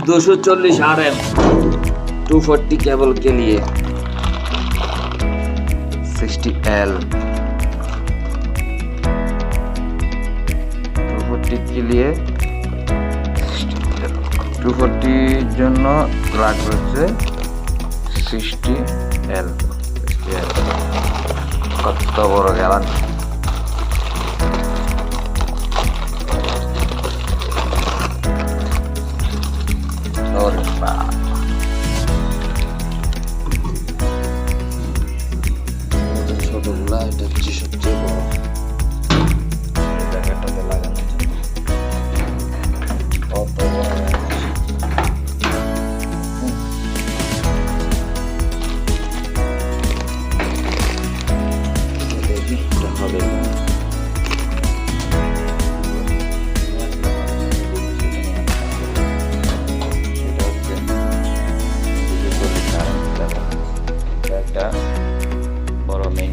দুশো চল্লিশ R M two forty cable কে লিয়ে সিক্সটি এল টু ফোরটি কে লিয়ে টু ফোরটির জন্য লাগবে হচ্ছে সিক্সটি এল কত বড় গ্যালান্টি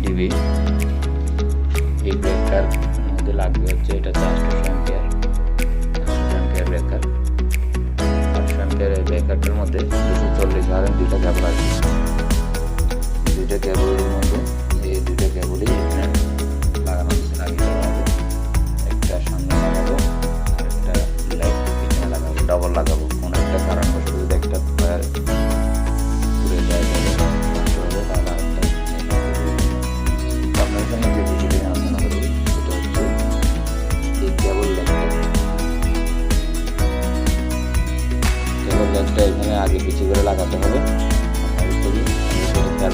টিভি। এই ব্রেকার আমাদের লাগবে হচ্ছে এটা চারশো অ্যাম্পিয়ার চারশো অ্যাম্পিয়ার ব্রেকার আটশো অ্যাম্পিয়ার এই ব্রেকারটার মধ্যে দুশো চল্লিশ আর দুইটা কেবল আছে দুইটা কেবলের মধ্যে এই দুইটা কেবলই এখানে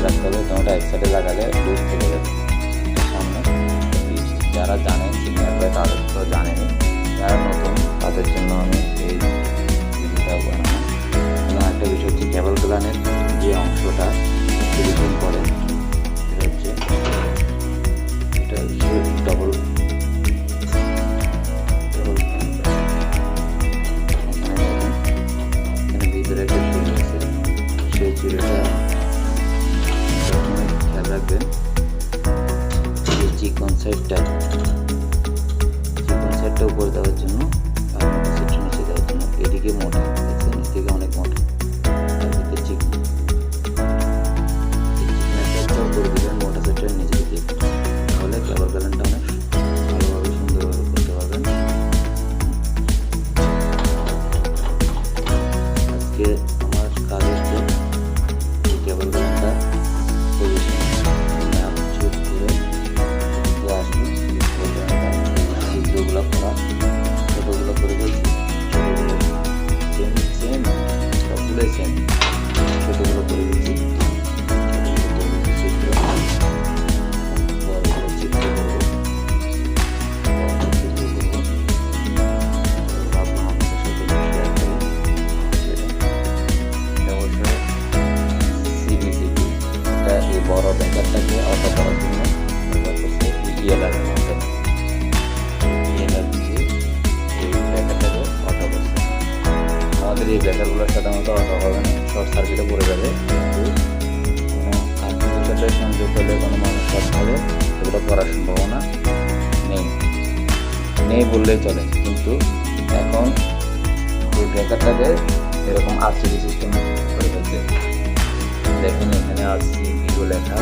রাখতে হবে তোমরা এক সাইডে লাগালে লুজ থেকে যাবে সামনে পিছ। যারা জানেন সিনিয়ররা তাদের তো জানেনি সাইডটা চিকন সাইডটা উপরে দেওয়ার জন্য। আমাদের এই ব্যাকারগুলোর সাধারণত অটো হবে না শর্ট সার্কিটে পড়ে যাবে। কিন্তু কোনো কারেন্টের সাথে সংযোগ হলে কোনো মানুষ শর্ট হবে এগুলো করার সম্ভাবনা নেই। নেই বললেই চলে। কিন্তু এখন এই ব্রেকারটাকে এরকম আরসিডি সিস্টেম করে ফেলছে। দেখেন, এখানে আরসিবিও লেখা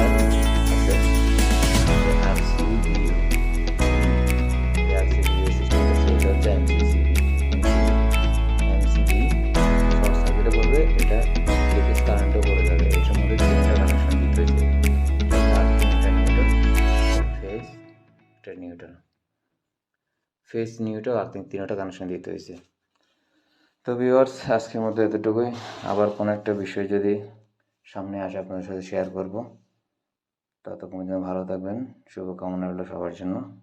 ফেস নিউটাও আর তিনটা গানের সঙ্গে দিতে হয়েছে। তো ভিওয়ার্স আজকের মধ্যে এতটুকুই। আবার কোনো একটা বিষয় যদি সামনে আসে, আপনাদের সাথে শেয়ার করব। ততক্ষণ যেন ভালো থাকবেন। শুভকামনা রইল সবার জন্য।